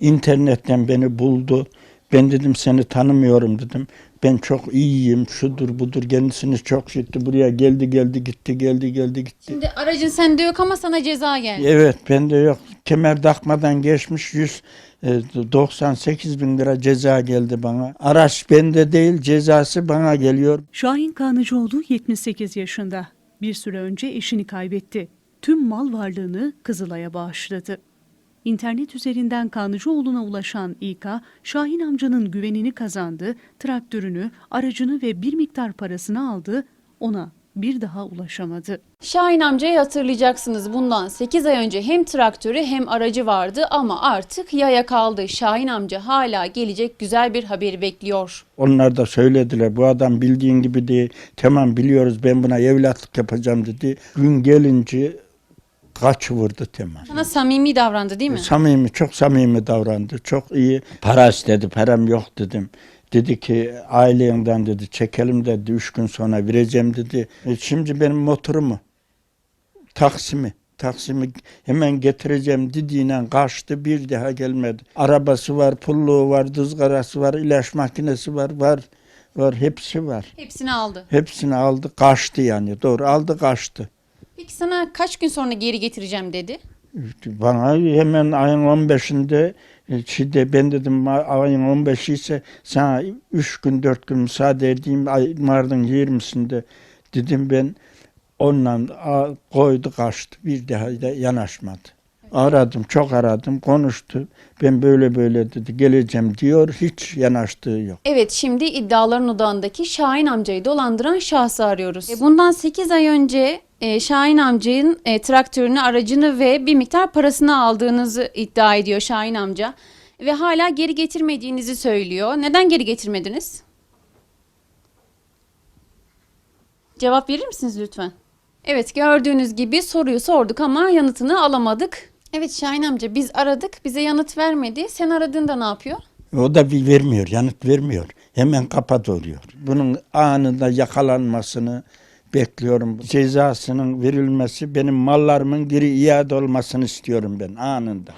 İnternetten beni buldu. Ben dedim seni tanımıyorum dedim. Ben çok iyiyim, şudur budur. Kendisini çok şitti. Buraya geldi geldi gitti, geldi geldi gitti. Şimdi aracın sende yok ama sana ceza geldi. Evet bende yok. Kemer takmadan geçmiş 198 bin lira ceza geldi bana. Araç bende değil cezası bana geliyor. Şahin Kanıcıoğlu 78 yaşında. Bir süre önce eşini kaybetti. Tüm mal varlığını Kızılay'a bağışladı. İnternet üzerinden Kanıcıoğlu'na ulaşan İK, Şahin amcanın güvenini kazandı, traktörünü, aracını ve bir miktar parasını aldı, ona bir daha ulaşamadı. Şahin amcayı hatırlayacaksınız. Bundan 8 ay önce hem traktörü hem aracı vardı ama artık yaya kaldı. Şahin amca hala gelecek güzel bir haberi bekliyor. Onlar da söylediler bu adam bildiğin gibi değil. Tamam biliyoruz ben buna evlatlık yapacağım dedi. Gün gelince kaç vurdu tamam. Sana samimi davrandı değil mi? Samimi, çok samimi davrandı. Çok iyi. Para istedi, param yok dedim. Dedi ki ailenden dedi çekelim dedi. Üç gün sonra vereceğim dedi. E, şimdi benim motorumu, Taksim'i, Taksim'i hemen getireceğim dediğiyle kaçtı bir daha gelmedi. Arabası var, pulluğu var, dızgarası var, ilaç makinesi var, var, var hepsi var. Hepsini aldı. Hepsini aldı, kaçtı yani. Doğru aldı, kaçtı. Peki sana kaç gün sonra geri getireceğim dedi? Bana hemen ayın 15'inde e, şeyde ben dedim "Ma- ayın 15'i ise sana 3 gün 4 gün müsaade edeyim ay, Mart'ın 20'sinde dedim ben onunla koydu kaçtı bir daha da yanaşmadı. Aradım çok aradım konuştu ben böyle böyle dedi geleceğim diyor hiç yanaştığı yok. Evet şimdi iddiaların odağındaki Şahin amcayı dolandıran şahsı arıyoruz. E, Bundan 8 ay önce e, Şahin amcanın e, traktörünü, aracını ve bir miktar parasını aldığınızı iddia ediyor Şahin amca. Ve hala geri getirmediğinizi söylüyor. Neden geri getirmediniz? Cevap verir misiniz lütfen? Evet gördüğünüz gibi soruyu sorduk ama yanıtını alamadık. Evet Şahin amca biz aradık bize yanıt vermedi. Sen aradığında ne yapıyor? O da bir vermiyor, yanıt vermiyor. Hemen kapat oluyor. Bunun anında yakalanmasını bekliyorum. Cezasının verilmesi, benim mallarımın geri iade olmasını istiyorum ben anında.